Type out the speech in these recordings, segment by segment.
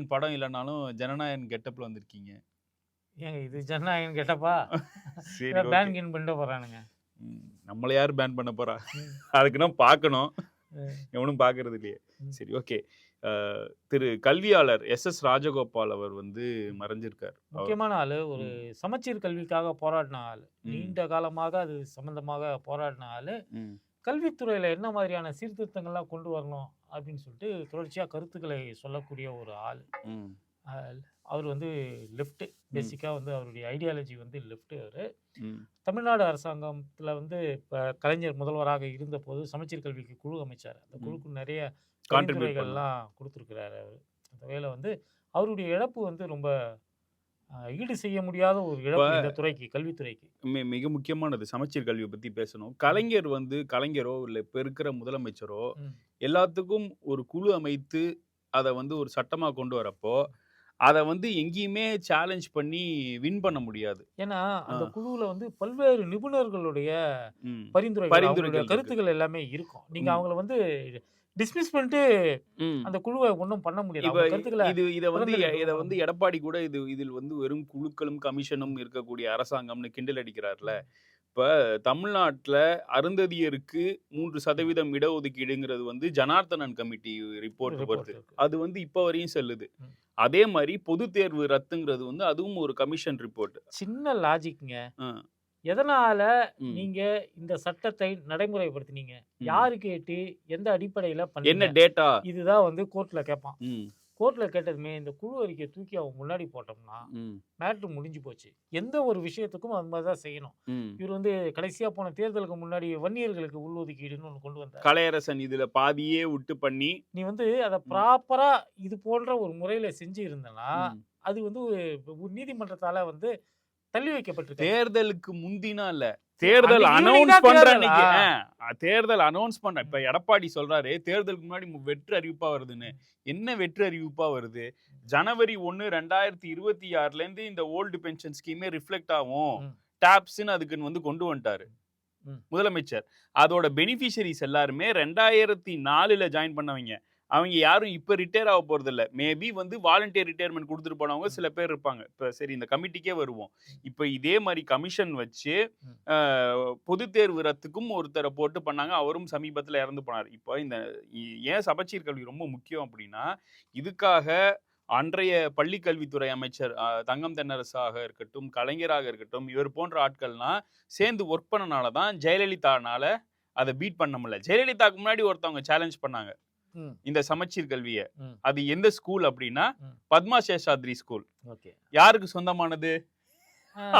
ஜனநாயகன் படம் இல்லைனாலும் ஜனநாயகன் கெட்டப்ல வந்திருக்கீங்க. ஏங்க இது ஜனநாயகன் கேட்டப்பா சரி. பேன் கின் பண்ணிட்டு போறானுங்க. ம், நம்மள யார் பேன் பண்ண போறா? ம். அதுக்குன்னா பார்க்கணும். எவனும் பார்க்கறது இல்லையே. சரி ஓகே திரு கல்வியாளர் எஸ் எஸ் ராஜகோபால் அவர் வந்து மறைஞ்சிருக்கார். முக்கியமான ஆளு ஒரு சமச்சீர் கல்விக்காக போராடின ஆளு. நீண்ட காலமாக அது சம்பந்தமாக போராடின ஆளு. கல்வித்துறையில என்ன மாதிரியான சீர்திருத்தங்கள்லாம் கொண்டு வரணும் அப்படின்னு சொல்லிட்டு தொடர்ச்சியா கருத்துக்களை சொல்லக்கூடிய ஒரு ஆள். அவர் வந்து லெஃப்ட் பேசிக்காக வந்து அவருடைய ஐடியாலஜி வந்து லெஃப்ட் அவர். தமிழ்நாடு அரசாங்கத்தில் வந்து இப்போ கலைஞர் முதல்வராக இருந்தபோது சமச்சீர் கல்விக்கு குழு அமைச்சார். அந்த. குழுக்கு நிறைய பரிந்துரைகள்லாம் கொடுத்துருக்கிறாரு அவர். அந்த வேலை வந்து அவருடைய இழப்பு வந்து ரொம்ப ஈடு செய்ய முடியாத ஒரு இழப்பு இந்த துறைக்கு கல்வித்துறைக்கு மிக முக்கியமானது சமச்சீர் கல்வியை பத்தி பேசணும் கலைஞர் வந்து கலைஞரோ இல்ல இப்ப இருக்கிற முதலமைச்சரோ. எல்லாத்துக்கும் ஒரு குழு அமைத்து அதை வந்து ஒரு சட்டமா கொண்டு வரப்போ அதை வந்து எங்கேயுமே சேலஞ்ச் பண்ணி வின் பண்ண முடியாது ஏன்னா அந்த. குழுவுல வந்து பல்வேறு நிபுணர்களுடைய அவங்களுடைய இருக்கு. கருத்துக்கள் எல்லாமே இருக்கும் நீங்க ம். அவங்கள வந்து டிஸ்மிஸ் பண்ணிட்டு. அந்த குழுவை ஒன்றும் பண்ண கருத்துக்களை இது இத வந்து இத வந்து எடப்பாடி கூட இது இதில் வந்து வெறும் குழுக்களும் கமிஷனும் இருக்கக்கூடிய அரசாங்கம்னு கிண்டல் அடிக்கிறார்ல. இப்ப தமிழ்நாட்டுல அருந்ததியருக்கு மூன்று சதவீதம் இடஒதுக்கீடுங்கிறது வந்து ஜனார்த்தனன் கமிட்டி ரிப்போர்ட் வருது. அது வந்து இப்ப வரையும் செல்லுது. அதே மாதிரி பொது தேர்வு ரத்துங்கிறது வந்து அதுவும் ஒரு கமிஷன் ரிப்போர்ட் சின்ன லாஜிக்ங்க எதனால. நீங்க இந்த சட்டத்தை நடைமுறைப்படுத்தினீங்க. யாரு கேட்டு எந்த அடிப்படையில என்ன டேட்டா இதுதான் வந்து கோர்ட்ல கேட்பான் கோர்ட்ல கேட்டதுமே இந்த குழு அறிக்கையை தூக்கி அவங்க முன்னாடி போட்டோம்னா மேட்ரு முடிஞ்சு போச்சு. எந்த ஒரு விஷயத்துக்கும் அது மாதிரி தான் செய்யணும். இவர் வந்து கடைசியா போன தேர்தலுக்கு முன்னாடி வன்னியர்களுக்கு உள்ஒதுக்கீடுன்னு ஒன்று கொண்டு வந்தார். கலையரசன் இதுல பாதியே விட்டு பண்ணி நீ வந்து அதை ப்ராப்பரா இது போன்ற ஒரு முறையில செஞ்சு இருந்தனா. அது வந்து நீதிமன்றத்தால வந்து தள்ளி வைக்கப்பட்டிருக்கு. தேர்தலுக்கு முந்தினா இல்ல. தேர்தல் அனௌன்ஸ் பண்ற தேர்தலா? அனௌன்ஸ் பண்ற இப்ப எடப்பாடி சொல்றாரு தேர்தலுக்கு முன்னாடி வெற்று அறிவிப்பா வருதுன்னு. என்ன வெற்று அறிவிப்பா வருது? ஜனவரி ஒன்னு ரெண்டாயிரத்தி இருபத்தி ஆறுல இருந்து இந்த ஓல்டு பென்ஷன் ஸ்கீமே ரிஃப்ளெக்ட் ஆகும். டாப்ஸ்ன்னு அதுக்குன்னு வந்து கொண்டு வந்துட்டாரு. முதலமைச்சர். அதோட பெனிஃபிஷரிஸ் எல்லாருமே ரெண்டாயிரத்தி நாலுல ஜாயின் பண்ணவங்க. அவங்க யாரும் இப்ப ரிட்டையர் ஆக போறது இல்ல மேபி வந்து வாலண்டியர் ரிட்டையர்மெண்ட் கொடுத்துட்டு போனவங்க சில பேர் இருப்பாங்க. இப்ப சரி இந்த கமிட்டிக்கே வருவோம். இப்ப இதே மாதிரி கமிஷன் வச்சு பொது தேர்வு ரத்துக்கும் ஒருத்தரை போட்டு பண்ணாங்க. அவரும் சமீபத்துல இறந்து போனார். இப்போ இந்த ஏன் சமச்சீர் கல்வி ரொம்ப முக்கியம் அப்படின்னா இதுக்காக அன்றைய பள்ளி கல்வித்துறை அமைச்சர் தங்கம் தென்னரசாக இருக்கட்டும் கலைஞராக இருக்கட்டும் இவர் போன்ற ஆட்கள்லாம் சேர்ந்து ஒர்க் பண்ணனால தான் ஜெயலலிதானால அதை பீட் பண்ண முடியல. ஜெயலலிதாக்கு முன்னாடி ஒருத்தவங்க சேலஞ்ச் பண்ணாங்க. இந்த சமச்சீர் கல்வியை. அது எந்த ஸ்கூல் அப்படின்னா. பத்மா சேஷாத்ரி ஸ்கூல் ஓகே யாருக்கு சொந்தமானது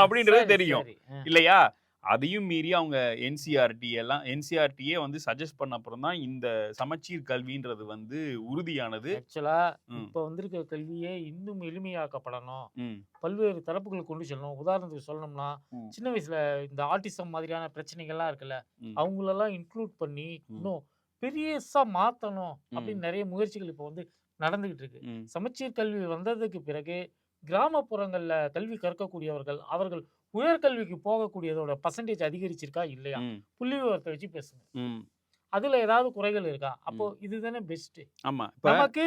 அப்படின்றது தெரியும். இல்லையா அதையும் மீறி அவங்க என்சிஆர்டி எல்லாம் என்சிஆர்டியே வந்து சஜஸ்ட் பண்ண அப்புறம் தான் இந்த சமச்சீர் கல்வின்றது வந்து உறுதியானது ஆக்சுவலா. இப்ப வந்திருக்க கல்வியே இன்னும் எளிமையாக்கப்படணும் பல்வேறு தரப்புகள் கொண்டு செல்லணும் உதாரணத்துக்கு சொல்லணும்னா. சின்ன வயசுல இந்த ஆட்டிசம் மாதிரியான பிரச்சனைகள்லாம் இருக்குல்ல. அவங்களெல்லாம் இன்க்ளூட் பண்ணி. இன்னும் பெரியசா மாத்தணும் அப்படின்னு நிறைய முயற்சிகள் இப்போ வந்து நடந்துகிட்டு இருக்கு. சமச்சீர் கல்வி வந்ததுக்கு பிறகு கிராமப்புறங்கள்ல கல்வி கற்கக்கூடியவர்கள் அவர்கள் உயர்கல்விக்கு போகக்கூடியதோட பர்சன்டேஜ் அதிகரிச்சிருக்கா இல்லையா? புள்ளி விவரத்தை வச்சு பேசுங்க. அதுல ஏதாவது குறைகள் இருக்கா? அப்போ இதுதானே பெஸ்ட் ஆமா நமக்கு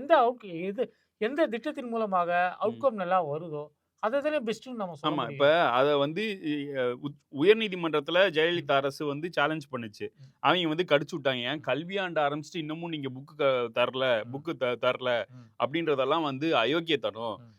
எந்த அவுட் எது எந்த திட்டத்தின் மூலமாக அவுட்கம் நல்லா வருதோ அதை தானே பெஸ்ட்னு நம்ம சொல்ல ஆமா. இப்ப அத வந்து உயர் நீதிமன்றத்துல ஜெயலலிதா அரசு வந்து சேலஞ்ச் பண்ணுச்சு. அவங்க வந்து கடிச்சு விட்டாங்க ஏன் கல்வியாண்டு ஆரம்பிச்சுட்டு இன்னமும் நீங்க புக்கு தரல. புக்கு தரல ம். அப்படின்றதெல்லாம் வந்து அயோக்கியத்தனம் ம்.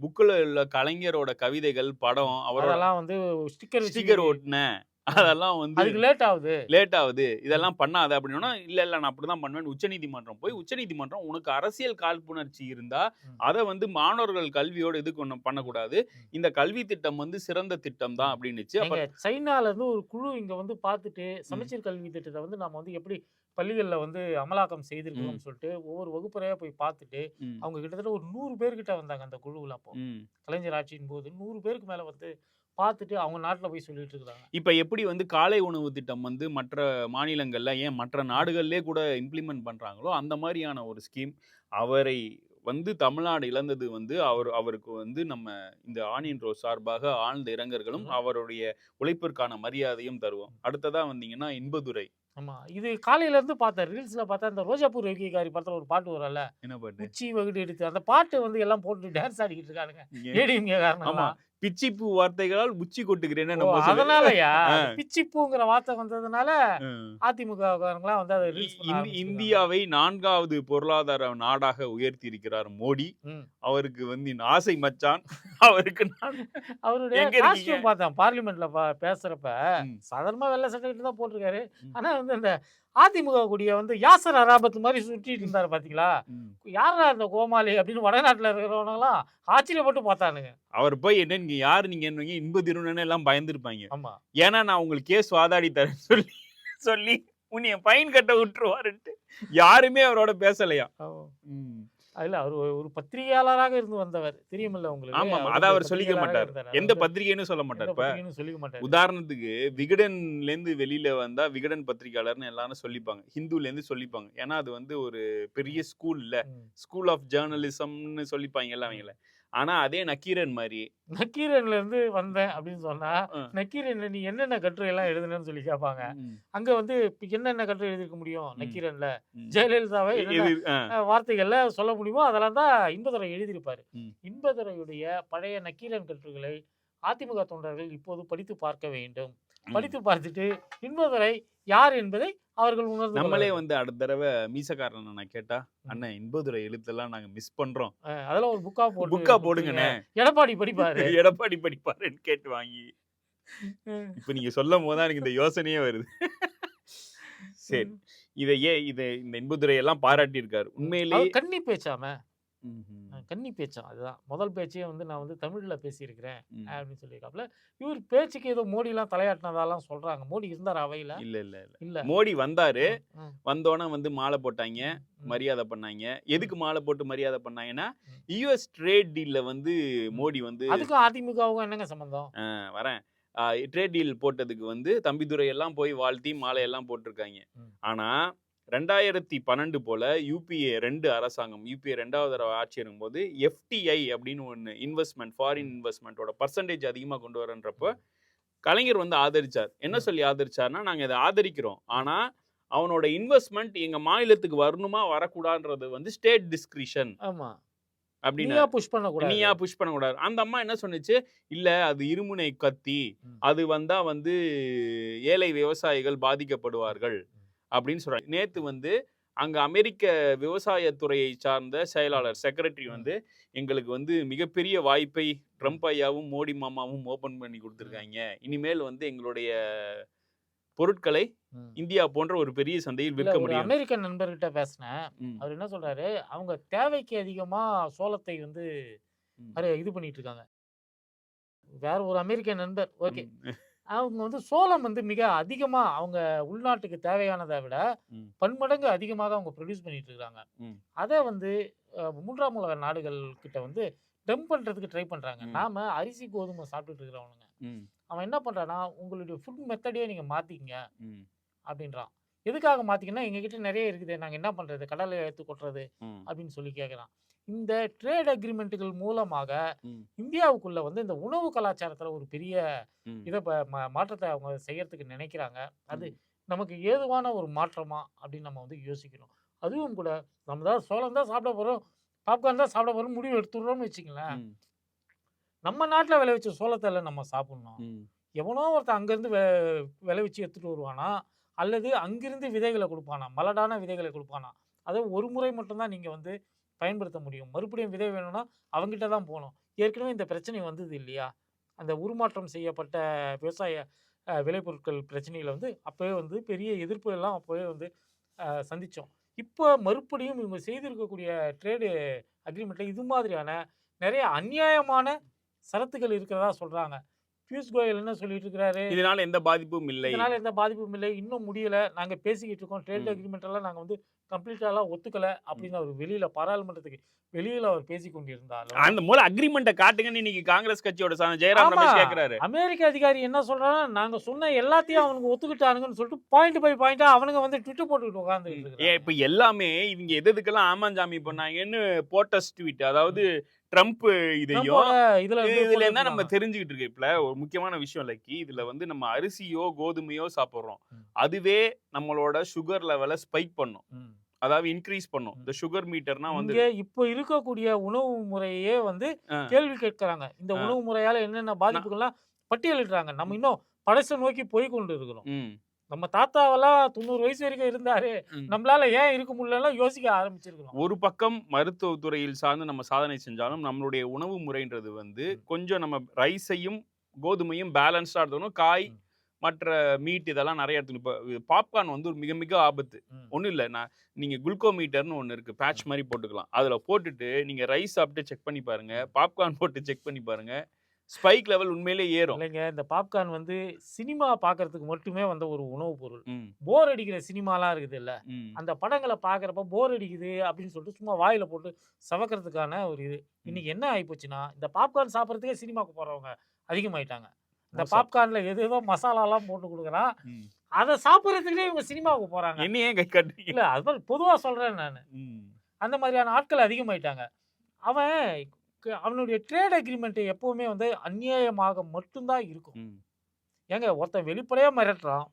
புக்கில் உள்ள கலைஞரோட கவிதைகள் படம் அவரோட அதெல்லாம் வந்து ஸ்டிக்கர் ஸ்டிக்கர் ஒட்டின அதெல்லாம் வந்து அதுக்கு லேட் ஆகுது லேட் ஆகுது இதெல்லாம் பண்ணாத அப்படின்னா இல்ல இல்ல நான் அப்படிதான் பண்ணுவேன். உச்சநீதிமன்றம் போய் உச்சநீதிமன்றம் உனக்கு அரசியல் காழ்ப்புணர்ச்சி இருந்தா. அதை வந்து மாணவர்கள் கல்வியோட இது கொண்டு பண்ணக்கூடாது. இந்த கல்வி திட்டம் வந்து சிறந்த திட்டம் தான் அப்படின்னுச்சு. சைனால இருந்து ஒரு குழு இங்க வந்து பார்த்துட்டு சமச்சீர் கல்வி திட்டத்தை வந்து நம்ம வந்து எப்படி பள்ளிகள்ல வந்து அமலாக்கம் செய்திருக்கணும்னு சொல்லிட்டு ஒவ்வொரு வகுப்பறையா போய் பார்த்துட்டு அவங்க கிட்டத்தட்ட ஒரு நூறு பேர்கிட்ட வந்தாங்க அந்த குழுவுல அப்போ. கலைஞர் ஆட்சியின் போது நூறு பேருக்கு மேல வந்து பார்த்துட்டு அவங்க நாட்டுல போய் சொல்லிட்டு இருக்காங்க இப்ப எப்படி வந்து காலை உணவு திட்டம் வந்து மற்ற மாநிலங்கள்ல ஏன் மற்ற நாடுகள்லே கூட இம்ப்ளிமெண்ட் பண்றாங்களோ அந்த மாதிரியான ஒரு ஸ்கீம் அவரை வந்து தமிழ்நாடு இழந்தது வந்து அவர் அவருக்கு வந்து நம்ம இந்த ஆனியன் ரோஸ் சார்பாக ஆழ்ந்த இரங்கல்களும் ம். அவருடைய உழைப்பிற்கான மரியாதையும் தருவோம். அடுத்ததா வந்தீங்கன்னா இன்பதுரை. ஆமா. இது காலையில இருந்து பார்த்தேன் ரீல்ஸ்ல பார்த்தா இந்த ரோஜாப்பூர் ரவிகாரி படத்துல ஒரு பாட்டு வரும்ல? என்ன பாட்டு? உச்சி வகுடு எடுத்து. அந்த பாட்டு வந்து எல்லாம் போட்டு டான்ஸ் ஆடிக்கிட்டு இருக்கானுங்க. ஏன்? ஏடிஎம்கே ஆமா. காரணம் பிச்சிப்பூ வார்த்தைகளால் உச்சி கொட்டுகிறேன்னு நம்ம. அதனாலயா. பிச்சிப்பூங்கிற வார்த்தை வந்ததுனால ம். அதிமுக காரங்களாம் வந்து அதை. இந்தியாவை நான்காவது பொருளாதார நாடாக உயர்த்தி இருக்கிறார் மோடி. அவருக்கு வந்து ஆசை மச்சான் அவருக்கு அவருடைய பார்த்தேன் பார்லிமெண்ட்ல பேசுறப்ப. சாதாரணமா வெள்ளை சட்டை தான் போட்டிருக்காரு. ஆனா வந்து அந்த அதிமுக கூடிய வந்து யாசர் அராபத் மாதிரி சுற்றிட்டு இருந்தாரு பாத்தீங்களா. யாரா இந்த கோமாளி அப்படின்னு வடநாட்டுல இருக்கிறவங்கலாம் ஆச்சரியப்பட்டு பார்த்தானுங்க. அவர் போய் என்ன நீங்க யாரு நீங்க என்ன இன்ப திருநன்னு எல்லாம் பயந்துருப்பாங்க. ஆமா. ஏன்னா நான் உங்களுக்கு கேஸ் வாதாடி தரேன் சொல்லி சொல்லி உன்னைய ஃபைன் கட்ட விட்டுருவாருன்ட்டு யாருமே அவரோட பேசலையா? ம். அதுல அவர் ஒரு- பத்திரிகையாளராக இருந்து வந்தவர். தெரியுமில்ல உங்களுக்கு? ஆமா அதை அவர் சொல்லிக்க மாட்டார். எந்த பத்திரிகைன்னு சொல்ல மாட்டார். இப்ப சொல்லிக்க மாட்டாரு. உதாரணத்துக்கு விகடன்ல இருந்து வெளியில வந்தா விகடன் பத்திரிகையாளர்னு எல்லாரும் சொல்லிப்பாங்க. ஹிந்துல இருந்து சொல்லிப்பாங்க. ஏன்னா அது வந்து ஒரு பெரிய ஸ்கூல் இல்ல. ஸ்கூல் ஆஃப் ஜேர்னலிசம்னு சொல்லிப்பாங்க எல்லாம் அவங்கள ஆனா அதே நக்கீரன் மாதிரி நக்கீரன்ல இருந்து வந்தேன் அப்படின்னு சொன்னா. நக்கீரன்ல நீ என்னென்ன கட்டுரை எல்லாம் எழுதுனேன்னு சொல்லி கேட்பாங்க அங்க வந்து என்னென்ன கட்டுரை எழுதிருக்க முடியும். நக்கீரன்ல. ஜெயலலிதாவை வார்த்தைகள்ல சொல்ல முடியுமோ அதெல்லாம் தான் இன்பதுரை எழுதியிருப்பாரு. இன்பதுரையுடைய பழைய நக்கீரன் கட்டுரைகளை அதிமுக தொண்டர்கள் இப்போது படித்து பார்க்க வேண்டும். படித்து பார்த்துட்டு இன்பதுரை யார் என்பதை அவர்கள் உணர்ந்து நம்மளே. வந்து அடுத்த தடவை மீசக்காரன் நான் கேட்டா அண்ணன் இன்பதுரை எழுத்தெல்லாம் நாங்க மிஸ் பண்றோம். அதெல்லாம் ஒரு புக்கா போட்டு புக்கா. போடுங்கண்ணே. எடப்பாடி படிப்பாரு. எடப்பாடி படிப்பாருன்னு கேட்டு வாங்கி. இப்ப நீங்க சொல்லும் போதுதான் எனக்கு இந்த யோசனையே வருது. சரி. இதை ஏன் இதை இந்த இன்பதுரை எல்லாம் பாராட்டி இருக்காரு உண்மையிலேயே கன்னி பேச்சாம கன்னி பேச்சாம் அதுதான். முதல் பேச்சே வந்து நான் வந்து தமிழ்ல பேசியிருக்கிறேன். அப்படின்னு சொல்லியிருக்காப்புல இவர் பேச்சுக்கு ஏதோ மோடிலாம் தலையாட்டினதாலாம் சொல்றாங்க. மோடி இருந்தார் அவையில. இல்ல இல்ல இல்ல. இல்ல. மோடி வந்தாரு. ம், வந்தோடனே வந்து மாலை போட்டாங்க. மரியாதை பண்ணாங்க. எதுக்கு மாலை போட்டு மரியாதை பண்ணாங்கன்னா. யூஎஸ் ட்ரேட் டீல்ல வந்து மோடி வந்து அதுக்கும் அதிமுகவுக்கும் என்னங்க சம்பந்தம்? ஆஹ் வரேன். ட்ரேட் டீல் போட்டதுக்கு வந்து தம்பிதுரை எல்லாம் போய் வாழ்த்தி மாலை எல்லாம் போட்டிருக்காங்க. ம். ரெண்டாயிரத்தி பன்னெண்டு போல யூபிஏ ரெண்டு அரசாங்கம் யூபிஏ ரெண்டாவது தடவை ஆட்சி இருக்கும்போது எஃப்டிஐ அப்படின்னு ஒன்று இன்வெஸ்ட்மெண்ட் ஃபாரின் இன்வெஸ்ட்மெண்ட்டோட பர்சன்டேஜ் அதிகமாக கொண்டு வரன்றப்போ கலைஞர் வந்து ஆதரிச்சார். என்ன. சொல்லி ஆதரிச்சார்னா நாங்கள் இதை ஆதரிக்கிறோம். ஆனா அவனோட இன்வெஸ்ட்மெண்ட் எங்க மாநிலத்துக்கு வரணுமா வரக்கூடாதுன்றது வந்து ஸ்டேட் டிஸ்கிரிஷன் ஆமா. அப்படின்னு புஷ் பண்ண கூடாது நீயா புஷ் பண்ணக்கூடாது. அந்த அம்மா என்ன சொன்னுச்சு? இல்ல அது இருமுனை கத்தி. அது வந்தா வந்து ஏழை விவசாயிகள் பாதிக்கப்படுவார்கள். அப்படின்னு சொல்றாங்க. நேத்து வந்து அங்க அமெரிக்க விவசாயத்துறையை சார்ந்த செயலாளர் செக்ரட்டரி. வந்து எங்களுக்கு வந்து மிகப்பெரிய வாய்ப்பை ட்ரம்ப் ஐயாவும் மோடி மாமாவும் ஓபன் பண்ணி கொடுத்துருக்காங்க. இனிமேல் வந்து எங்களுடைய பொருட்களை. இந்தியா போன்ற ஒரு பெரிய சந்தையில் விற்க முடியும். அமெரிக்கன் நண்பர்கிட்ட பேசினேன். அவர் என்ன சொல்றாரு? அவங்க தேவைக்கு அதிகமா சோளத்தை வந்து இது பண்ணிட்டு இருக்காங்க. வேற ஒரு அமெரிக்கன் நண்பர். ஓகே. அவங்க வந்து சோளம் வந்து மிக அதிகமா அவங்க உள்நாட்டுக்கு தேவையானதை விட. பன்மடங்கு அதிகமாக அவங்க ப்ரொடியூஸ் பண்ணிட்டு இருக்காங்க ம். அதை வந்து மூன்றாம் உலக நாடுகள் கிட்ட வந்து டம்ப் பண்றதுக்கு ட்ரை பண்றாங்க. ம். நாம அரிசி கோதுமை சாப்பிட்டுட்டு இருக்கிறவனுங்க. அவன் என்ன பண்றான்னா உங்களுடைய ஃபுட் மெத்தடே நீங்க மாத்திக்கங்க ம், அப்படின்றான். எதுக்காக மாத்திக்கன்னா எங்க கிட்ட நிறைய இருக்குது. நாங்க என்ன பண்றது? கடலை எடுத்து கொட்டுறது அப்படின்னு சொல்லி கேட்குறான் இந்த ட்ரேட் அக்ரிமெண்ட்டுகள் மூலமாக இந்தியாவுக்குள்ள வந்து இந்த உணவு கலாச்சாரத்துல ஒரு பெரிய. இதை மாற்றத்தை அவங்க செய்யறதுக்கு நினைக்கிறாங்க. அது. நமக்கு ஏதுவான ஒரு மாற்றமா அப்படின்னு நம்ம வந்து யோசிக்கணும் அதுவும் கூட நம்ம தான் சோளம் தான் சாப்பிட போறோம் பாப்கார்ன் தான் சாப்பிட போறோம் முடிவு எடுத்துடுறோம்னு வச்சுங்களேன் நம்ம நாட்டில் விளைவிச்ச சோளத்தை இல்லை நம்ம சாப்பிடணும். எவனோ ஒருத்தன் அங்கேருந்து வெ விளைவிச்சு எடுத்துட்டு வருவானா? அல்லது அங்கிருந்து விதைகளை கொடுப்பானா? மலடான விதைகளை கொடுப்பானா? அதை ஒரு முறை மட்டும்தான் நீங்கள் வந்து பயன்படுத்த முடியும். மறுபடியும் விதை வேணும்னா அவங்ககிட்ட தான் போகணும். ஏற்கனவே இந்த பிரச்சனை வந்தது இல்லையா? அந்த உருமாற்றம் செய்யப்பட்ட விவசாய விளைபொருட்கள் பிரச்சனையில் வந்து அப்போவே வந்து பெரிய எதிர்ப்பு எல்லாம் அப்போவே வந்து அஹ், சந்திச்சோம். இப்போ மறுபடியும் இவங்க செய்திருக்கக்கூடிய ட்ரேடு அக்ரிமெண்ட்டில் இது மாதிரியான நிறைய அநியாயமான சரத்துகள் இருக்கிறதா சொல்கிறாங்க பியூஷ் கோயல் என்ன சொல்லிட்டு இருக்கிறாரு? இதனால எந்த பாதிப்பும் இல்லை. இதனால எந்த பாதிப்பும் இல்லை. இன்னும் முடியல. நாங்க பேசிக்கிட்டு இருக்கோம். ட்ரேட். அக்ரிமெண்ட் எல்லாம் நாங்க வந்து கம்ப்ளீட்டாலாம் ஒத்துக்கல அப்படின்னு அவர் வெளியில பாராளுமன்றத்துக்கு வெளியில அவர் பேசி கொண்டிருந்தாலும் அந்த மூல அக்ரிமெண்ட்டை காட்டுங்கன்னு இன்னைக்கு காங்கிரஸ் கட்சியோட ஜெயராம் கேக்குறாரு. அமெரிக்க அதிகாரி என்ன சொல்றாங்கன்னா நாங்க சொன்ன எல்லாத்தையும் அவனுக்கு ஒத்துக்கிட்டானுங்கன்னு சொல்லிட்டு பாயிண்ட் பை பாயிண்டா அவனுங்க வந்து ட்விட்டர் போட்டுக்கிட்டு உட்காந்துட்டு ஏ இப்ப எல்லாமே இவங்க எது எதுக்கெல்லாம் ஆமாஞ்சாமி பண்ணாங்கன்னு போட்டஸ் ட்வீட் அதாவது ட்ரம்ப் இதையும் ட்ரம்போட இதுல இருந்து இதுல என்ன நம்ம. தெரிஞ்சுக்கிட்டு இருக்கு இப்ப ஒரு முக்கியமான விஷயம் லக்கி இதுல வந்து நம்ம அரிசியோ கோதுமையோ சாப்பிடுறோம். அதுவே நம்மளோட சுகர் லெவலை ஸ்பைக் பண்ணும். அதாவது இன்க்ரீஸ் பண்ணும். இந்த சுகர் மீட்டர்னா வந்து இப்ப இருக்கக்கூடிய உணவு முறையே வந்து. கேள்வி கேட்கறாங்க இந்த. உணவு முறையால என்னென்ன பாதிப்புகள்லாம் பட்டியலிடுறாங்க நம்ம இன்னும் பழச நோக்கி போய் கொண்டு இருக்கிறோம் நம்ம தாத்தாவெல்லாம் தொண்ணூறு வயசு வரைக்கும் இருந்தாரு. நம்மளால ஏன் இருக்க முடியல யோசிக்க ஆரம்பிச்சிருக்கிறோம் ஒரு பக்கம் மருத்துவத்துறையில் சார்ந்து நம்ம சாதனை செஞ்சாலும் நம்மளுடைய உணவு முறைன்றது வந்து. கொஞ்சம் நம்ம ரைஸையும் கோதுமையும் பேலன்ஸ்டா எடுத்துக்கணும் காய். மற்ற மீட் இதெல்லாம் நிறைய எடுத்துக்கணும் இப்போ பாப்கார்ன் வந்து ஒரு மிக மிக ஆபத்து. ஒன்றும் இல்லை நான் நீங்க குளுக்கோமீட்டர்னு ஒன்று இருக்கு பேட்ச் மாதிரி போட்டுக்கலாம். அதுல போட்டுட்டு நீங்க ரைஸ் சாப்பிட்டு செக் பண்ணி பாருங்க பாப்கார்ன் போட்டு செக் பண்ணி பாருங்க ஸ்பைக் லெவல் உண்மையிலே ஏறும். இல்லைங்க இந்த பாப்கார்ன் வந்து சினிமா பார்க்கறதுக்கு மட்டுமே வந்த ஒரு உணவுப் பொருள். போர் அடிக்கிற சினிமாலாம் இருக்குது இல்ல. அந்த படங்களை பார்க்குறப்ப போர் அடிக்குது அப்படின்னு சொல்லிட்டு சும்மா வாயில போட்டு சவக்கிறதுக்கான ஒரு இது. இன்னைக்கு என்ன ஆயிப்போச்சுன்னா இந்த பாப்கார்ன் சாப்பிட்றதுக்கே சினிமாக்கு போறவங்க அதிகமாயிட்டாங்க. இந்த. பாப்கார்ன்ல எது ஏதோ மசாலாலாம் போட்டு கொடுக்குறான். அதை சாப்பிட்றதுக்கே இவங்க சினிமாவுக்கு போறாங்க. என்ன ஏன் கை காட்டுறீங்க? இல்ல அது மாதிரி பொதுவா சொல்றேன் நான். அந்த மாதிரியான ஆட்கள் அதிகமாயிட்டாங்க. அவன் அவனுடைய ட்ரேட் அக்ரிமெண்ட் எப்பவுமே வந்து அநியாயமாக மட்டும்தான் இருக்கும். ஏங்க ஒருத்தன் வெளிப்படையா மிரட்டுறான்.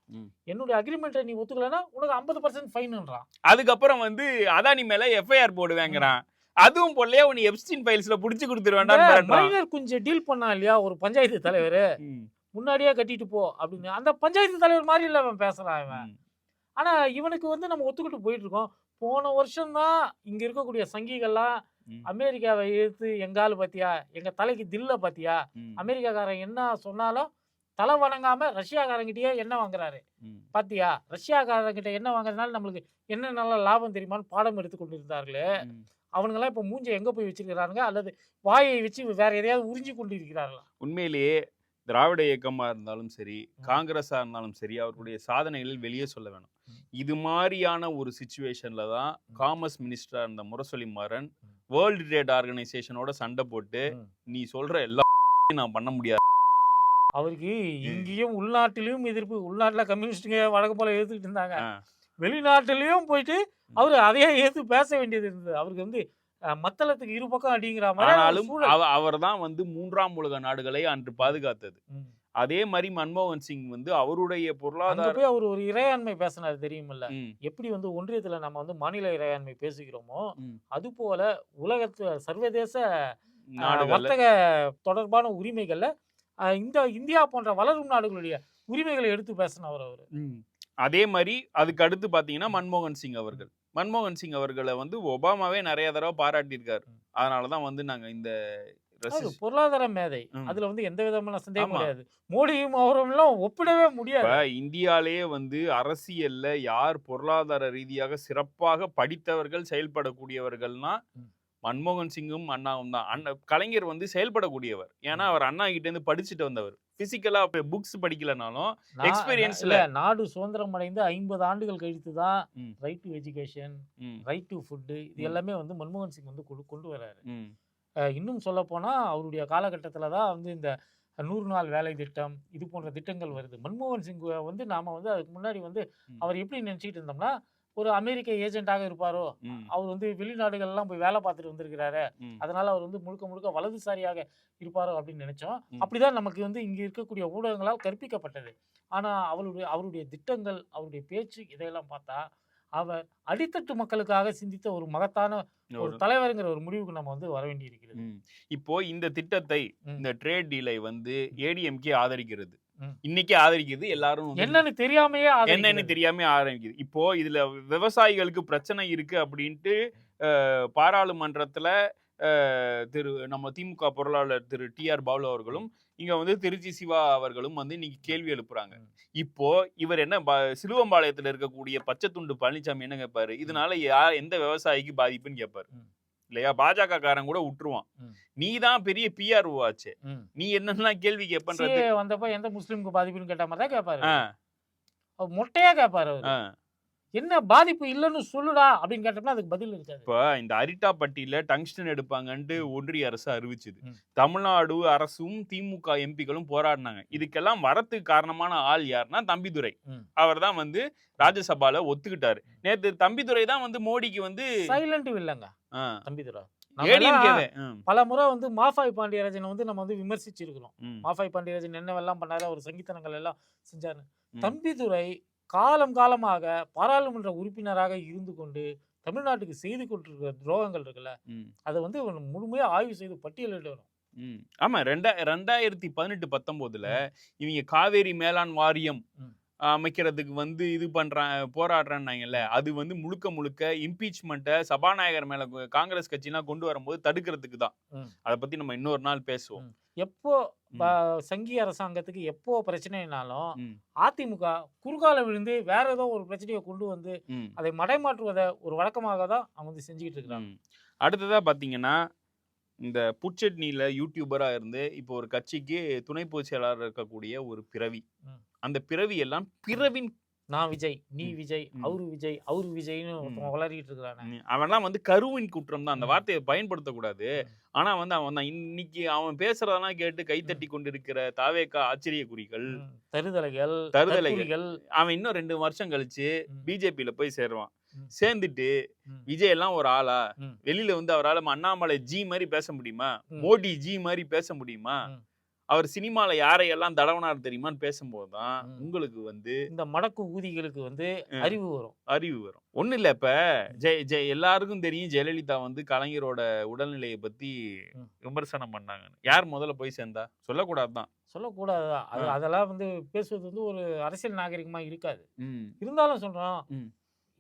என்னுடைய அக்ரிமெண்ட்டை நீ ஒத்துக்கலைன்னா உனக்கு ஐம்பது பர்சன்ட் ஃபைன்ன்றான் அதுக்கப்புறம் வந்து அதானி மேல எஃப்ஐஆர் போடுவேங்கிறான். அதுவும் போடலையா? உன்னை எப்ஸ்டின் ஃபைல்ஸ்ல புடிச்சு கொடுத்துருவேன்டான்னு மைனர் கொஞ்சம் டீல் பண்ணான் இல்லையா? ஒரு பஞ்சாயத்து தலைவர். முன்னாடியே கட்டிட்டு போ அப்படின்னு. அந்த பஞ்சாயத்து தலைவர் மாதிரி இல்ல அவன் பேசுறான் இவன். ஆனா இவனுக்கு வந்து நம்ம ஒத்துக்கிட்டு போயிட்டு இருக்கோம் போன வருஷம் தான் இங்க இருக்கக்கூடிய சங்கிகள்லாம் அமெரிக்காவை எதிர்த்து எங்காலு பாத்தியா? எங்க தலைக்கு தில்ல பாத்தியா? அமெரிக்காக்காரன் என்ன சொன்னாலும் தலை வணங்காம ரஷ்யாக்காரங்கிட்டயே என்ன வாங்குறாரு. பாத்தியா? ரஷ்யாக்காரங்கிட்ட என்ன வாங்குறதுனால நம்மளுக்கு என்ன நல்ல லாபம் தெரியுமான்னு பாடம் எடுத்து கொண்டிருந்தார்களே. அவனுங்கெல்லாம் இப்ப மூஞ்ச எங்க போய் வச்சிருக்கிறானுங்க அல்லது வாயை வச்சு வேற எதையாவது உறிஞ்சி கொண்டு இருக்கிறார்களா உண்மையிலேயே திராவிட இயக்கமா இருந்தாலும் சரி காங்கிரஸா இருந்தாலும் சரி அவர்களுடைய சாதனைகளில் வெளியே சொல்ல வேணும். இது மாதிரியான ஒரு சுச்சுவேஷன்ல தான். காமர்ஸ் மினிஸ்டரா இருந்த முரசொலி மாறன். வேர்ல்டு ட்ரேட் ஆர்கனைசேஷனோட சண்டை போட்டு. நீ சொல்ற எல்லா நான் பண்ண முடியாது அவருக்கு இங்கேயும் உள்நாட்டிலையும் எதிர்ப்பு உள்நாட்டுல கம்யூனிஸ்டுங்க வழக்கு போல எதிர்த்துட்டு இருந்தாங்க. வெளிநாட்டிலையும் போயிட்டு அவரு அதையே எதிர்த்து பேச வேண்டியது இருந்தது. அவருக்கு வந்து மத்தளத்துக்கு இரு பக்கம் அடிங்கிற மாதிரி ஆனாலும் அவர் தான் வந்து மூன்றாம் உலக நாடுகளை அன்று பாதுகாத்தது. அதே மாதிரி மன்மோகன் சிங் வந்து அவருடைய பொருளாதார போய் அவர் ஒரு இறையாண்மை பேசினார் தெரியுமில்ல. எப்படி வந்து ஒன்றியத்துல நம்ம வந்து மாநில இறையாண்மை பேசுகிறோமோ. அது போல உலகத்து சர்வதேச வர்த்தக தொடர்பான உரிமைகள்ல இந்த இந்தியா போன்ற வளரும் நாடுகளுடைய உரிமைகளை எடுத்து பேசினவர் அவர். அதே மாதிரி அதுக்கு அடுத்து பாத்தீங்கன்னா மன்மோகன் சிங் அவர்கள். மன்மோகன் சிங் அவர்களை வந்து ஒபாமாவே நிறைய தடவை பாராட்டியிருக்காரு ம். அதனாலதான் வந்து நாங்க இந்த பொருளாதார மேதை. அதுல வந்து எந்த விதமான சந்தேகம். கிடையாது மோடியும் அவரும் எல்லாம் ஒப்பிடவே முடியாது இந்தியாலேயே வந்து அரசியல்ல யார் பொருளாதார ரீதியாக சிறப்பாக படித்தவர்கள் செயல்படக்கூடியவர்கள்னா. மன்மோகன் சிங்கும் அண்ணாவும் தான் அண்ணா கலைஞர் வந்து செயல்படக்கூடியவர் ஏன்னா அவர் அண்ணா கிட்ட இருந்து படிச்சுட்டு வந்தவர் பிசிக்கலா புக்ஸ் படிக்கலனாலும் இல்ல நாடு சுதந்திரம் அடைந்து ஐம்பது ஆண்டுகள் கழித்து தான். Right to education right to food இது. எல்லாமே வந்து மன்மோகன் சிங் வந்து கொண்டு அஹ் இன்னும் சொல்ல போனா அவருடைய காலகட்டத்தில் தான் வந்து இந்த நூறு நாள் வேலை திட்டம் இது போன்ற திட்டங்கள் வருது மன்மோகன் சிங் வந்து நாம வந்து அதுக்கு முன்னாடி வந்து. அவர் எப்படி நினைச்சிட்டு இருந்தோம்னா ஒரு அமெரிக்க ஏஜென்ட்டாக இருப்பாரோ அவர் வந்து வெளிநாடுகள்லாம் போய் வேலை பார்த்துட்டு வந்திருக்கிறாரு. அதனால அவர் வந்து முழுக்க முழுக்க வலதுசாரியாக இருப்பாரோ அப்படின்னு நினைச்சோம். அப்படிதான் நமக்கு வந்து இங்க இருக்கக்கூடிய ஊடகங்களால் கற்பிக்கப்பட்டது ஆனா அவருடைய அவருடைய திட்டங்கள் அவருடைய பேச்சு இதையெல்லாம் பார்த்தா அவர் அடித்தட்டு மக்களுக்காக சிந்தித்த ஒரு மகத்தான ஒரு தலைவருங்கிற ஒரு முடிவுக்கு நம்ம வந்து வர வேண்டி இருக்கிறது. இப்போ இந்த திட்டத்தை. இந்த ட்ரேட் டீலை வந்து ஏடிஎம்கே ஆதரிக்கிறது. இன்னைக்கே ஆதரிக்குது எல்லாரும் என்னன்னு தெரியாமையே என்னன்னு. தெரியாம ஆரம்பிக்குது இப்போ இதுல விவசாயிகளுக்கு பிரச்சனை இருக்கு அப்படின்ட்டு பாராளுமன்றத்துல திரு நம்ம திமுக பொருளாளர் திரு டி ஆர் பாலு அவர்களும் இங்க வந்து திருச்சி சிவா அவர்களும் வந்து இன்னைக்கு கேள்வி எழுப்புறாங்க. இப்போ இவர் என்ன சிலுவம்பாளையத்துல இருக்கக்கூடிய பச்சைத்துண்டு பழனிசாமி என்ன கேட்பாரு இதனால யா எந்த விவசாயிக்கு பாதிப்புன்னு கேட்பாரு. இல்லையா? பாஜக காரன் கூட விட்டுருவான். நீ தான் பெரிய பிஆர் ஆச்சு. நீ என்னெல்லாம் கேள்வி கேட்பன்றது? வந்தப்ப எந்த முஸ்லீமுக்கு பாதிப்புன்னு கேட்ட மாதிரி தான் கேட்பாரு. மொட்டையா கேட்பாரு. என்ன பாதிப்பு இல்லைன்னு சொல்லுடா அப்படின்னு கேட்டோம்னா அதுக்கு பதில் இருக்காது. இப்ப இந்த அரிட்டாப்பட்டியில டங்ஸ்டன் எடுப்பாங்கன்ட்டு ஒன்றிய அரசு அறிவிச்சது. தமிழ்நாடு அரசும் திமுக எம்பிக்களும் போராடினாங்க. இதுக்கெல்லாம் வரத்துக்கு காரணமான ஆள் யாருன்னா தம்பிதுரை. அவர் தான் வந்து ராஜ்யசபால ஒத்துக்கிட்டாரு. நேத்து தம்பிதுரை தான் வந்து மோடிக்கு வந்து சைலண்ட் இல்லைங்க தம்பிதுரா. பல முறை வந்து மாஃபாய் பாண்டியராஜனை வந்து நம்ம வந்து விமர்சிச்சிருக்கிறோம். மாஃபாய் பாண்டியராஜன் என்னவெல்லாம் பண்ணாரு அவர் சங்கீதனங்கள் எல்லாம் செஞ்சாரு. தம்பிதுரை காலம் காலமாக பாராளுமன்ற உறுப்பினராக இருந்து கொண்டு தமிழ்நாட்டுக்கு செய்து கொண்டிருக்கிற துரோகங்கள் இருக்குல்ல அதை வந்து முழுமையா ஆய்வு செய்து பட்டியலிடணும் ம். ஆமா ரெண்டா ரெண்டாயிரத்தி பதினெட்டு பத்தொன்பதுல இவங்க காவேரி மேலாண் வாரியம். அமைக்கிறதுக்கு வந்து இது பண்றான் போராடுறான்னாங்கல்ல அது வந்து முழுக்க முழுக்க இம்பீச்மெண்ட்டை சபாநாயகர் மேல காங்கிரஸ் கட்சினா கொண்டு வரும்போது தடுக்கிறதுக்கு தான். அதை பத்தி நம்ம இன்னொரு நாள் பேசுவோம் எப்போ சங்கி அரசாங்கத்துக்கு எப்போ பிரச்சனைனாலும். அதிமுக குறுகால விழுந்து வேற ஏதோ ஒரு பிரச்சனையை கொண்டு வந்து. அதை மடைமாற்றுவதை ஒரு வழக்கமாக தான் அவங்க வந்து செஞ்சுக்கிட்டு இருக்கிறாங்க ம். அடுத்ததா பாத்தீங்கன்னா இந்த புட்சட்னியில யூடியூபரா இருந்து இப்போ ஒரு கட்சிக்கு துணை பொதுச் செயலாளர் இருக்கக்கூடிய ஒரு பிறவி. அந்த பிறவி எல்லாம் பிறவின் நான் விஜய் நீ. விஜய். அவரு விஜய் அவரு விஜய்னு வளரிட்டு இருக்கிறானே அவன்லாம் வந்து கருவின் குற்றம் தான் அந்த. வார்த்தையை பயன்படுத்தக்கூடாது. ஆனா வந்து அவன் தான் இன்னைக்கு அவன் பேசுறதெல்லாம் கேட்டு கைத்தட்டி கொண்டிருக்கிற தாவேக்கா ஆச்சரிய குறிகள். தருதலைகள் தருதலைகள். அவன் இன்னும் ரெண்டு வருஷம் கழிச்சு. பிஜேபியில போய் சேருவான். சேர்ந்துட்டு. விஜய் எல்லாம் ஒரு ஆளா. வெளியில வந்து அவரால அண்ணாமலை ஜி மாதிரி பேச முடியுமா. மோடி ஜி மாதிரி பேச முடியுமா. அவர் சினிமால யாரையெல்லாம் தடவனார் தெரியுமான்னு பேசும்போது தான். உங்களுக்கு வந்து இந்த மடக்கு ஊதிகளுக்கு வந்து. அறிவு வரும் அறிவு வரும் ஒண்ணு இல்ல இப்ப ஜெய ஜெய எல்லாருக்கும் தெரியும் ஜெயலலிதா வந்து கலைஞரோட உடல்நிலையை பத்தி ம். விமர்சனம் பண்ணாங்க யார் முதல்ல போய் சேர்ந்தா சொல்லக்கூடாதுதான் சொல்லக்கூடாது அது. அதெல்லாம் வந்து பேசுவது வந்து ஒரு அரசியல் நாகரிகமா இருக்காது. இருந்தாலும் சொல்றோம் ம்.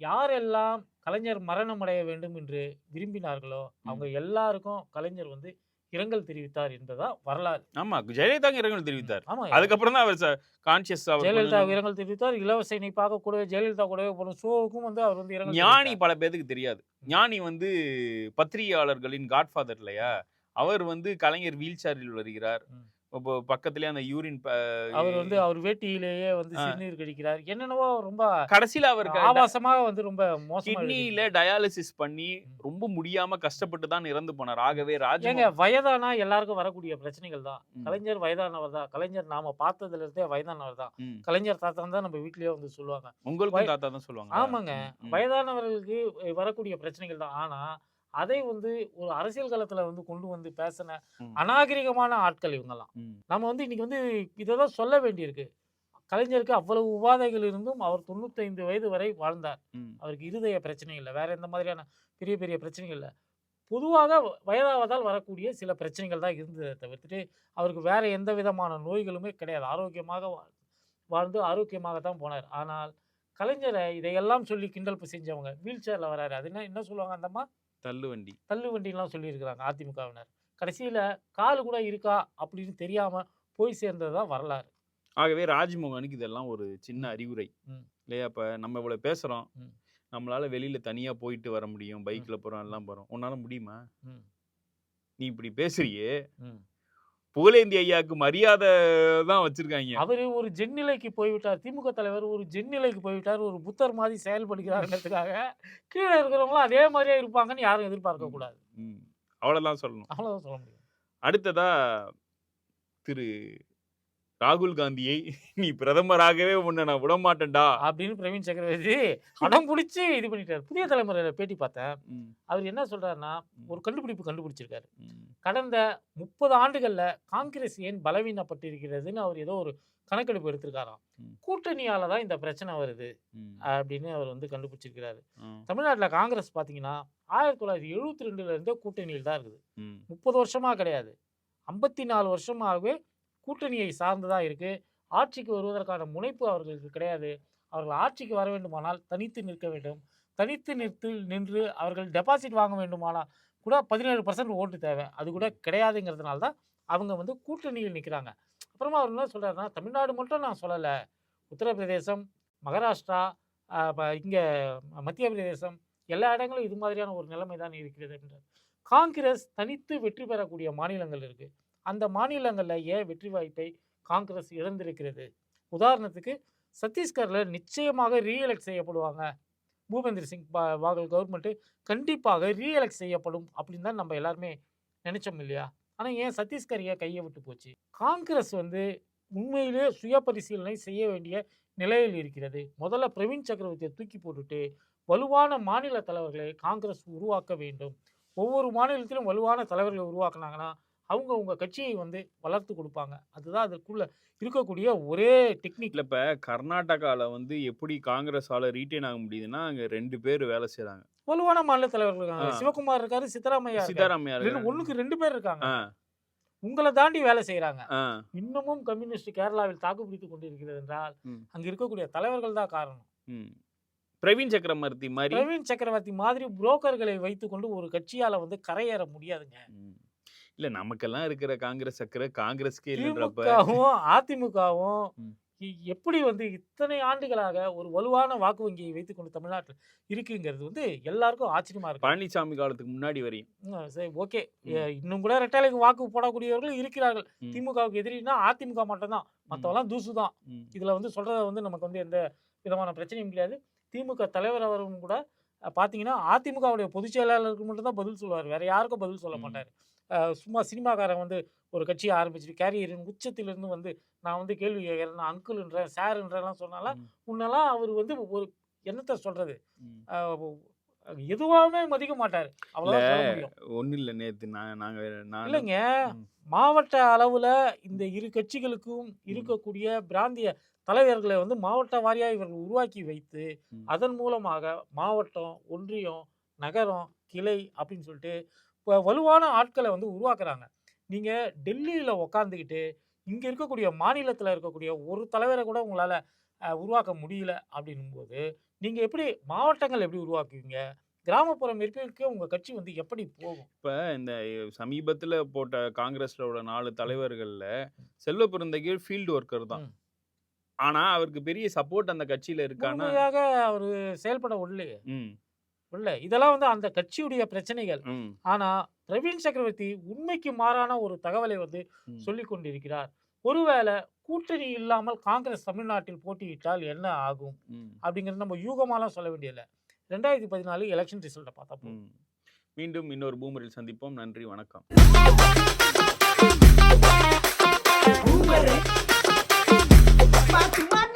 யாரெல்லாம் கலைஞர் மரணம் அடைய வேண்டும் என்று விரும்பினார்களோ அவங்க எல்லாருக்கும் கலைஞர் வந்து இரங்கல் தெரிவித்தார் என்பதா வரலாறு. ஆமா ஜெயலலிதா இரங்கல் தெரிவித்தார். ஆமா அதுக்கப்புறம் தான் அவர் கான்சியஸ் ஜெயலலிதா இரங்கல் தெரிவித்தார். இலவச இணைப்பாக கூடவே ஜெயலலிதா கூடவே போன ஷோவுக்கும் வந்து அவர் வந்து ஞானி. பல பேருக்கு தெரியாது. ஞானி வந்து பத்திரிகையாளர்களின் காட்ஃபாதர் இல்லையா? அவர் வந்து கலைஞர் வீல் சேரில் வருகிறார். இப்போ பக்கத்துலயே அந்த யூரின் அவர் வந்து அவர் வேட்டியிலேயே வந்து. சிறுநீர் கழிக்கிறார் என்னென்னவோ ரொம்ப கடைசியில அவர் ஆபாசமாக வந்து ரொம்ப மோசமா கிட்னியில டயாலிசிஸ் பண்ணி ரொம்ப முடியாம கஷ்டப்பட்டு தான் இறந்து போனார். ஆகவே ராஜ ஏங்க வயதானா எல்லாருக்கும் வரக்கூடிய பிரச்சனைகள் தான். கலைஞர் வயதானவர் தான். கலைஞர் நாம பார்த்ததுல இருந்தே வயதானவர் தான். கலைஞர் தாத்தா தான் நம்ம வீட்லயே வந்து சொல்லுவாங்க. உங்களுக்கும் தாத்தா தான் சொல்லுவாங்க ஆமாங்க. வயதானவர்களுக்கு வரக்கூடிய பிரச்சனைகள் தான். ஆனா அதை வந்து ஒரு அரசியல் களத்துல வந்து கொண்டு வந்து பேசின. அநாகரிகமான ஆட்கள் இவங்கெல்லாம் நம்ம வந்து இன்னைக்கு வந்து இதை தான் சொல்ல வேண்டியிருக்கு. கலைஞருக்கு அவ்வளவு உபாதைகள் இருந்தும் அவர் தொண்ணூத்தைந்து வயது வரை வாழ்ந்தார். அவருக்கு இருதய பிரச்சனை இல்லை வேற எந்த மாதிரியான பெரிய பெரிய பிரச்சனைகள் இல்லை. பொதுவாக வயதாவதால் வரக்கூடிய சில பிரச்சனைகள் தான் இருந்ததை தவிர்த்துட்டு அவருக்கு வேற எந்த விதமான நோய்களுமே கிடையாது. ஆரோக்கியமாக வாழ்ந்து ஆரோக்கியமாக தான் போனார். ஆனால் கலைஞரை இதையெல்லாம் சொல்லி கிண்டல் செஞ்சவங்க வீல் சேரில் வராரு. அது என்ன என்ன சொல்லுவாங்க அந்தம்மா தள்ளு வண்டி தள்ளு வண்டிலாம் சொல்லியிருக்கிறாங்க அதிமுகவினர். கடைசியில் கால் கூட இருக்கா அப்படின்னு தெரியாம போய் சேர்ந்தது தான் வரலாறு. ஆகவே ராஜ்மோகனுக்கு இதெல்லாம் ஒரு சின்ன அறிவுரை. இல்லையா? இப்ப நம்ம இவ்வளவு பேசுறோம். ம். நம்மளால வெளியில தனியா போயிட்டு வர முடியும். பைக்ல போறோம் எல்லாம் போறோம். உன்னால முடியுமா. நீ இப்படி பேசுறியே. புகழேந்தி ஐயாக்கு மரியாதை தான் வச்சிருக்காங்க. அவர் ஒரு ஜென்னிலைக்கு போய்விட்டார். திமுக தலைவர் ஒரு ஜென்னிலைக்கு போய்விட்டார். ஒரு புத்தர் மாதிரி செயல்படுகிறாருங்கிறதுக்காக கீழே இருக்கிறவங்களும் அதே மாதிரியே இருப்பாங்கன்னு யாரும் எதிர்பார்க்க கூடாது. ம். அவ்வளவுதான் சொல்லணும். அவ்வளவுதான் சொல்ல முடியும். அடுத்ததா திரு ராகுல் காந்தியை நீ பிரதமராகவே உன்னை நான் விட மாட்டேன்டா அப்படின்னு பிரவீன் சக்கரவர்த்தி அடம் பிடிச்சி இது பண்ணிட்டார். புதிய தலைமுறையில பேட்டி பார்த்தேன். அவர் என்ன சொல்றாருன்னா ஒரு கண்டுபிடிப்பு கண்டுபிடிச்சிருக்காரு. கடந்த முப்பது ஆண்டுகள்ல காங்கிரஸ் ஏன் பலவீனப்பட்டிருக்கிறதுன்னு அவர் ஏதோ ஒரு கணக்கெடுப்பு எடுத்திருக்காராம். கூட்டணியால தான் இந்த பிரச்சனை வருது அப்படின்னு அவர் வந்து கண்டுபிடிச்சிருக்கிறாரு. தமிழ்நாட்டில் காங்கிரஸ் பார்த்தீங்கன்னா ஆயிரத்தி தொள்ளாயிரத்தி எழுபத்தி ரெண்டுல இருந்தே கூட்டணியில் தான் இருக்குது. முப்பது வருஷமா கிடையாது. ஐம்பத்தி நாலு வருஷமாகவே கூட்டணியை சார்ந்ததாக இருக்குது ஆட்சிக்கு வருவதற்கான முனைப்பு அவர்களுக்கு கிடையாது. அவர்கள் ஆட்சிக்கு வர வேண்டுமானால் தனித்து நிற்க வேண்டும். தனித்து நிறுத்து நின்று அவர்கள் டெபாசிட் வாங்க வேண்டுமானால் கூட பதினேழு பர்சன்ட் ஓட்டு தேவை. அது கூட கிடையாதுங்கிறதுனால தான் அவங்க வந்து கூட்டணியில் நிற்கிறாங்க அப்புறமா அவர் என்ன சொல்கிறாருன்னா தமிழ்நாடு மட்டும் நான் சொல்லலை. உத்தரப்பிரதேசம் மகாராஷ்டிரா இங்கே மத்திய பிரதேசம் எல்லா இடங்களும் இது மாதிரியான ஒரு நிலைமை தான் இருக்கிறது அப்படின்றார் காங்கிரஸ் தனித்து வெற்றி பெறக்கூடிய மாநிலங்கள் இருக்குது அந்த மாநிலங்களில் ஏன் வெற்றி வாய்ப்பை காங்கிரஸ் இழந்திருக்கிறது? உதாரணத்துக்கு சத்தீஸ்கரில் நிச்சயமாக ரீஎலெக்ட் செய்யப்படுவாங்க. பூபேந்திர சிங் பா- கவர்மெண்ட்டு கண்டிப்பாக ரீஎலெக்ட் செய்யப்படும் அப்படின்னு தான் நம்ம எல்லாருமே நினைச்சோம் இல்லையா? ஆனால் ஏன் சத்தீஸ்கர் ஏன் கையை விட்டு போச்சு? காங்கிரஸ் வந்து உண்மையிலே சுய பரிசீலனை செய்ய வேண்டிய நிலையில் இருக்கிறது. முதல்ல பிரவீன் சக்கரவர்த்தியை தூக்கி போட்டுட்டு வலுவான மாநில தலைவர்களை காங்கிரஸ் உருவாக்க வேண்டும். ஒவ்வொரு மாநிலத்திலும் வலுவான தலைவர்களை உருவாக்குனாங்கன்னா அவங்க உங்க கட்சியை வந்து வளர்த்து கொடுப்பாங்க. அதுதான் அதுக்குள்ள இருக்கக்கூடிய ஒரே டெக்னிக். இல்ல இப்ப கர்நாடகால வந்து எப்படி காங்கிரஸால ரீட்டைன் ஆக முடியுதுன்னா அங்க ரெண்டு பேர் வேலை செய்றாங்க. வலுவான மாநில தலைவர்கள் இருக்காங்க. சிவகுமார் இருக்காரு சித்தராமையா சித்தாராமையா. ஒண்ணுக்கு ரெண்டு பேர் இருக்காங்க. உங்களை தாண்டி வேலை செய்யறாங்க இன்னமும் கம்யூனிஸ்ட் கேரளாவில் தாக்கு பிடித்துக் கொண்டிருக்கிறது என்றால். அங்க இருக்கக்கூடிய தலைவர்கள் தான் காரணம். பிரவீன் சக்கரவர்த்தி மாதிரி பிரவீன் சக்கரவர்த்தி மாதிரி புரோக்கர்களை வைத்துக்கொண்டு ஒரு கட்சியால வந்து கரையேற முடியாதுங்க. இல்ல நமக்கெல்லாம் இருக்கிற காங்கிரஸ் சக்கரை காங்கிரஸ்க்கே திமுகவும் அதிமுகவும். எப்படி வந்து இத்தனை ஆண்டுகளாக ஒரு வலுவான வாக்கு வங்கியை வைத்துக்கொண்டு தமிழ்நாட்டில் இருக்குங்கிறது வந்து எல்லாருக்கும் ஆச்சரியமா இருக்கு பழனிசாமி காலத்துக்கு முன்னாடி வரையும் சரி ஓகே. இன்னும் கூட ரெட்டாலைக்கு வாக்கு போடக்கூடியவர்கள் இருக்கிறார்கள். திமுகவுக்கு எதிரினா அதிமுக மட்டும்தான் மற்றவெல்லாம் தூசு தான். இதுல வந்து சொல்றத வந்து நமக்கு வந்து எந்த விதமான பிரச்சனையும் கிடையாது திமுக தலைவர் அவரும் கூட அஹ், பாத்தீங்கன்னா அதிமுகவுடைய பொதுச் செயலாளருக்கு மட்டும் தான் பதில் சொல்லுவார் வேற யாருக்கும் பதில் சொல்ல. மாட்டார் சும்மா சினிமாக்காரன் வந்து ஒரு கட்சியை ஆரம்பிச்சுட்டு கேரியரின் உச்சத்திலிருந்து வந்து நான் வந்து கேள்வி கேட்கறேன் நான் அங்கிள்ன்றேன் சார்ன்றலாம் சொன்னாலாம். முன்னெல்லாம் அவர் வந்து ஒரு என்னத்த. அஹ், எதுவாகவே மதிக்க மாட்டார் முடியும் ஒண்ணு இல்ல நேத்து நான் நாங்க நான் இல்லைங்க. மாவட்ட அளவுல இந்த இரு கட்சிகளுக்கும் இருக்கக்கூடிய பிராந்திய தலைவர்களை வந்து மாவட்ட வாரியாக இவர்கள் உருவாக்கி வைத்து. அதன் மூலமாக மாவட்டம் ஒன்றியம் நகரம் கிளை அப்படின்னு சொல்லிட்டு இப்போ வலுவான ஆட்களை வந்து உருவாக்குறாங்க. நீங்க டெல்லியில உக்காந்துக்கிட்டு இங்க இருக்கக்கூடிய மாநிலத்துல இருக்கக்கூடிய ஒரு தலைவரை கூட உங்களால உருவாக்க முடியல அப்படின்னும்போது நீங்க எப்படி மாவட்டங்கள் எப்படி உருவாக்குவீங்க? கிராமப்புறம் இருக்க உங்க கட்சி வந்து எப்படி போகும்? இப்ப இந்த சமீபத்துல போட்ட காங்கிரஸ்லோட நாலு தலைவர்கள்ல செல்வ பெருந்தகை ஃபீல்டு ஒர்க்கர் தான். ஆனா அவருக்கு பெரிய சப்போர்ட் அந்த கட்சியில இருக்கானா அவர் செயல்பட உள்ளே ம், இல்ல இதெல்லாம் வந்து அந்த கட்சியுடைய பிரச்சனைகள். ஆனா பிரவீன் சக்கரவர்த்தி உண்மைக்கு மாறான ஒரு தகவலை வந்து. சொல்லிக் கொண்டிருக்கிறார். ஒருவேளை கூட்டணி இல்லாமல் காங்கிரஸ் தமிழ்நாட்டில் போட்டியிட்டால் என்ன ஆகும்? அப்படிங்கிறது நம்ம யூகமாலாம் சொல்ல வேண்டியதில்லை. ரெண்டாயிரத்தி பதினாலு எலெக்ஷன் ரிசல்ட்டை பார்த்தா. மீண்டும் இன்னொரு பூமரில் சந்திப்போம். நன்றி வணக்கம். about to